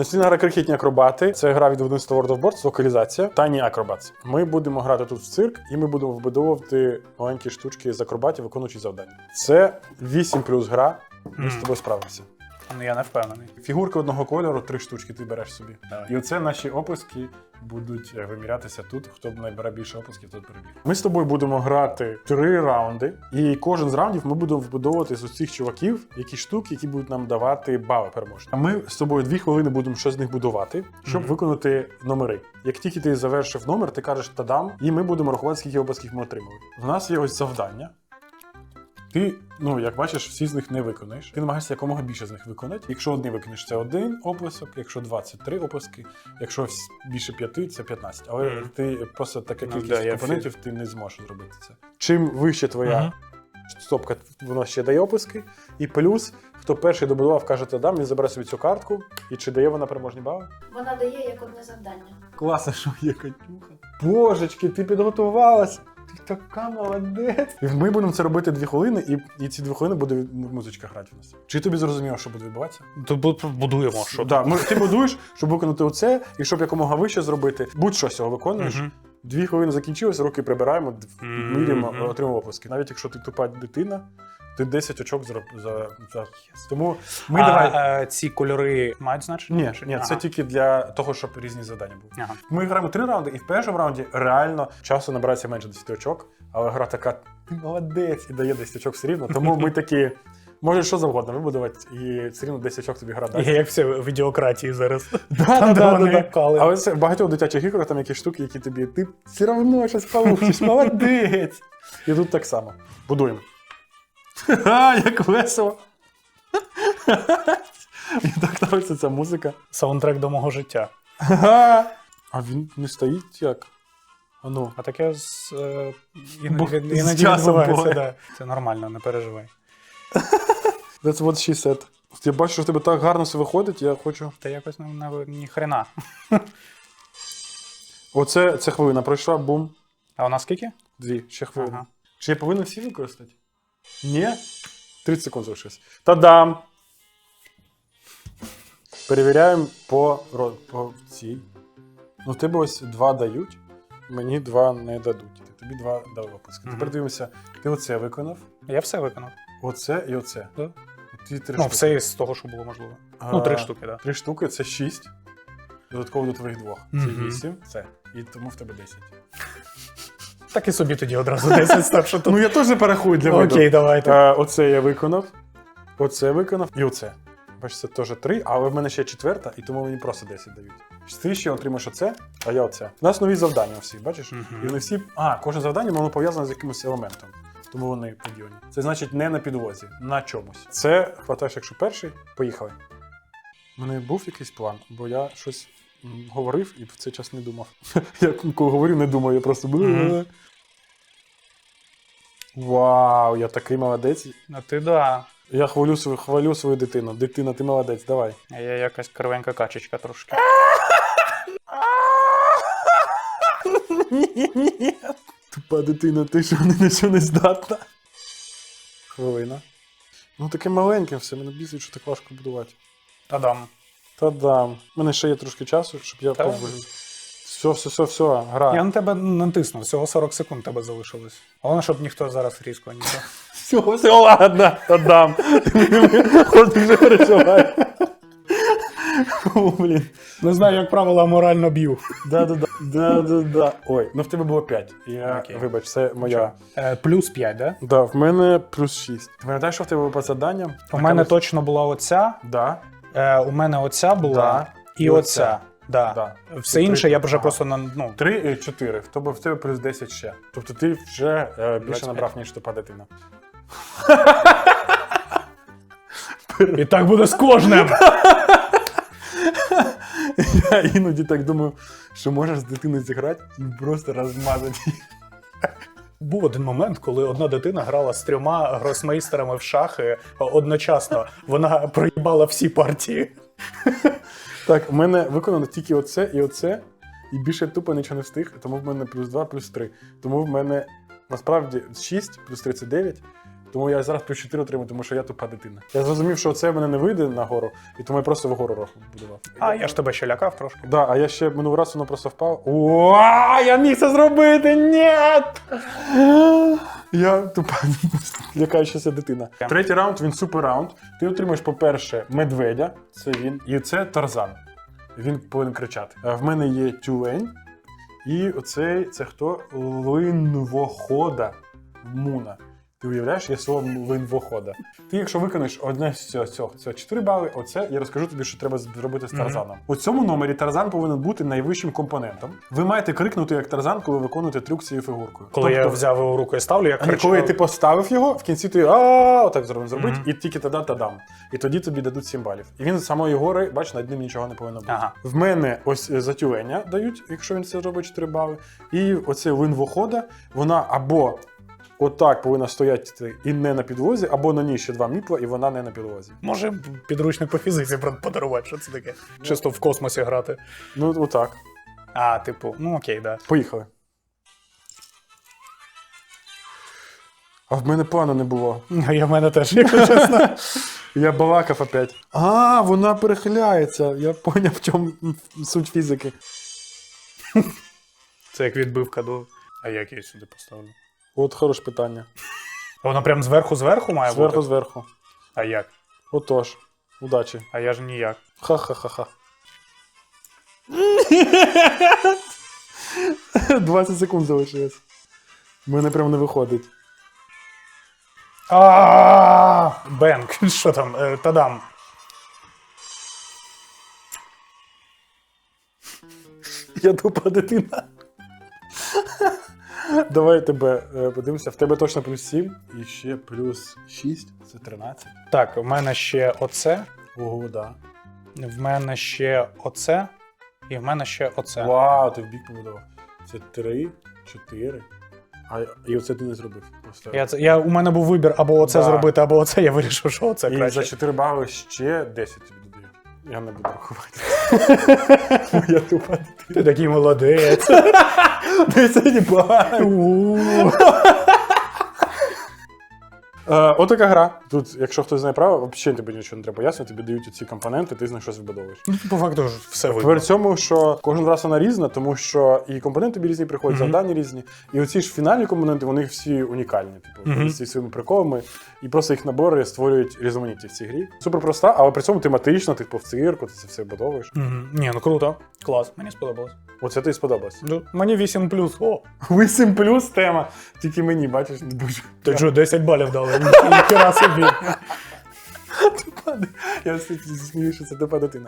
Настільна гра крихітні акробати. Це гра від видавництва World of Boards, локалізація Tiny Acrobats. Ми будемо грати тут в цирк, і ми будемо вбудовувати маленькі штучки з акробатів, виконуючи завдання. Це 8 плюс гра. Ми з тобою справимося. Ну я не впевнений. Фігурки одного кольору, три штучки ти береш собі. Давай. І оце наші опуски будуть е, вимірятися тут. Хто набере більше опусків, той перебіг. Ми з тобою будемо грати три раунди, і кожен з раундів ми будемо вбудовувати з усіх чуваків якісь штуки, які будуть нам давати бали переможні. А ми з тобою дві хвилини будемо щось з них будувати, щоб Мгм. виконати номери. Як тільки ти завершив номер, ти кажеш тадам, і ми будемо рахувати, скільки опусків ми отримали. В нас є ось завдання. Ти, ну як бачиш, всі з них не виконаєш. Ти намагаєшся якомога більше з них виконати. Якщо одні виконеш, це один описок, якщо два це три описки, якщо більше п'яти, це 15. Але Мгм. ти просто така Ну, кількість да, я компонентів ти не зможеш зробити це. Чим вище твоя Мгм. стопка, вона ще дає описки. І плюс, хто перший добудував, каже дам, він забере собі цю картку. І чи дає вона переможні бали? Вона дає як одне завдання. Класно, що є Катюха. Божечки, ти підготувалась. Ти така молодець. І ми будемо це робити дві хвилини, і, і ці дві хвилини буде музичка грати в нас. Чи тобі зрозуміло, що буде відбуватися? То будуємо, що да, ми, ти будуєш, щоб виконати оце, і щоб якомога вище зробити. Будь-що з цього виконуєш. Дві хвилини закінчилися, руки прибираємо, міряємо, отримуємо опуски. Навіть якщо ти тупа дитина, ти 10 очок за. за, за... Тому ми а, давай. е, ці кольори мають значення? Ні, ні, це тільки для того, щоб різні завдання були. Ага. Ми граємо три раунди, і в першому раунді реально часу набирається менше 10 очок, але гра така, ти молодець, і дає 10 очок все рівно. Тому ми такі, може що завгодно вибудувати, і все рівно 10 очок тобі гра дасть. Як все в відеократії зараз. Да, Там, де. Але це багатьох дитячих іграх там якісь штуки, які тобі ти все одно щось получиш, молодець. І тут так само. Будуємо. Ха, як весело. Мені так подобається ця музика. Саундтрек до мого життя. А він не стоїть як? А ну. А таке з, е, Бо- іноді, з іноді часом відбувається. буває. Да. Це нормально, не переживай. That's what she said. Я бачу, що в тебе так гарно все виходить, я хочу. Та якось не, не, ні хрена. Оце це хвилина пройшла, бум. А у нас скільки? Дві, ще хвилина. Ага. Чи я повинен всі використати? Ні? 30 секунд залишилось. Та-дам! Перевіряємо по, по цій. Ну, тебе ось два дають, мені два не дадуть. Тобі два дали опуски. Мгм. Тепер дивимося, ти оце виконав, Я все виконав. оце і оце. Да. Ти три Ну, штуки. все із того, що було можливо. А, Ну, три штуки, так. Три штуки це шість. Додатково до твоїх двох. Це Мгм. вісім. Це. І тому в тебе 10. Так і собі тоді одразу 10 став, що тут. Ну я теж порахую для виду. Окей, давайте. Е, оце я виконав. Оце виконав. І оце. Бачиш, це теж три, але в мене ще четверта, і тому мені просто 10 дають. Ти ще отримаєш оце, а я оце. У нас нові завдання всі, бачиш? Мгм. І вони всі. А, кожне завдання воно пов'язане з якимось елементом. Тому вони поділені. Це значить не на підлозі, на чомусь. Це хватаєш, якщо перший, поїхали. У мене був якийсь план, бо я щось говорив і в цей час не думав. Я коли говорю, не думаю, я просто. Вау, я такий молодець. А ти да. Я хвалю свою, хвалю свою дитину. Дитина, ти молодець, давай. А я якась кривенька качечка трошки. Ні. Тупа дитина, ти що ні на що не здатна. Хвилина. Ну таке маленьке все, мене бісить, що так важко будувати. Та-дам. Та-дам. У мене ще є трошки часу, щоб я Та. Все, все, все, все, гра. Я на тебе натиснув, всього 40 секунд тебе залишилось. Головне, щоб ніхто зараз різко ніхто. Все, все, ладно, та-дам. От вже переживай. О, блін. Не знаю, як правило, морально б'ю. Да-да-да. Да-да-да. Ой, ну в тебе було 5. Я, Окей. вибач, це моя. Е, плюс 5, да? Да, в мене плюс 6. Ти пам'ятаєш, що в тебе було по завданням? У мене точно була оця, Да. Е, у мене оця була Да. і, І оця. оця. Да. Да. Все Це інше три. я б вже Ага. просто на ну. 3 і 4. В тебе, в тебе плюс 10 ще. Тобто ти вже е, більше набрав, ніж тупа дитина. І так буде з кожним. Я іноді так думаю, що можеш з дитиною зіграти і просто розмазати її. Був один момент, коли одна дитина грала з трьома гросмейстерами в шахи одночасно. Вона проїбала всі партії. Так, в мене виконано тільки оце і оце, і більше тупо нічого не встиг, тому в мене плюс 2, плюс 3. Тому в мене насправді 6 плюс 39, Тому я зараз плюс 4 отримую, тому що я тупа дитина. Я зрозумів, що це в мене не вийде на гору, і тому я просто вгору раху будував. А я ж тебе ще лякав трошки. Да, а я ще минулий раз воно просто впав. О, я міг це зробити! Ні! Я тупа лякаючася дитина. Третій раунд він супер раунд. Ти отримаєш, по-перше, медведя, це він, і це Тарзан. Він повинен кричати. Е, В мене є тюлень, і оцей це хто? Линвохода Муна. Ти уявляєш, є слово линвохода. Ти, якщо виконаєш одне з цього, цього, цього 4 бали, оце я розкажу тобі, що треба зробити з Тарзаном. У цьому номері Тарзан повинен бути найвищим компонентом. Ви маєте крикнути як Тарзан, коли виконуєте трюк цією фігуркою. Коли я взяв його руку і ставлю, я А кричав. коли ти поставив його, в кінці ти а отак зробив зробити, Мгм. і тільки тоді та-дам. І тоді тобі дадуть 7 балів. І він з самої гори, бач, над ним нічого не повинно бути. Ага. В мене ось е, затюлення дають, якщо він це зробить 4 бали. І оце линвохода, вона або отак повинна стояти і не на підлозі, або на ній ще два міпла, і вона не на підлозі. Може підручник по фізиці подарувати, що це таке? Чисто в космосі грати. Ну, отак. А, типу, ну окей, да. Поїхали. А в мене плану не було. А Я в мене теж, якщо чесно. Я балакав опять. А, вона перехиляється. Я поняв, в чому суть фізики. Це як відбивка до. А як я її сюди поставлю? От хороше питання. Воно прям зверху зверху має Зверху, бути? зверху. А як? Отож. Удачі. А я ж ніяк. Ха-ха-ха-ха. 20 секунд залишилось. У мене прям не виходить. А Бенк, що там? Е, Тадам. Я тупа дитина. Давай тебе е, подивимося. В тебе точно плюс 7 і ще плюс 6, це 13. Так, в мене ще оце, Ого, да. в мене ще оце, і в мене ще оце. Вау, ти в бік побудував. Це 3, 4. А і оце ти не зробив. Просто. Я, це, я, у мене був вибір або оце Да. зробити, або оце. Я вирішив, що оце і краще. за 4 бали ще 10 тобі додають. Я не буду рахувати. Моя тупа дитина. Ти такий молодець. 10 балів. Е, Отака гра. Тут, якщо хтось знає право, взагалі тобі нічого не треба пояснювати, тобі дають ці компоненти, ти з них щось вибудовуєш. Ну, По факту ж все видно. в цьому, що кожен раз вона різна, тому що і компоненти тобі різні приходять, Мгм. завдання різні. І оці ж фінальні компоненти, вони всі унікальні. Типу, Мгм. зі своїми приколами, і просто їх набори створюють різноманіття в цій грі. Супер проста, але при цьому тематично, типу, в цирку, ти це все будовуєш. Мгм. Ні, ну круто. Клас. Мені сподобалось. Оце тобі сподобалось. Ну, Мені 8 плюс. О, 8 плюс тема. Тільки мені, бачиш, дуже. ти що, 10 балів дали. Ніхера собі. Я смію, що це тупа дитина.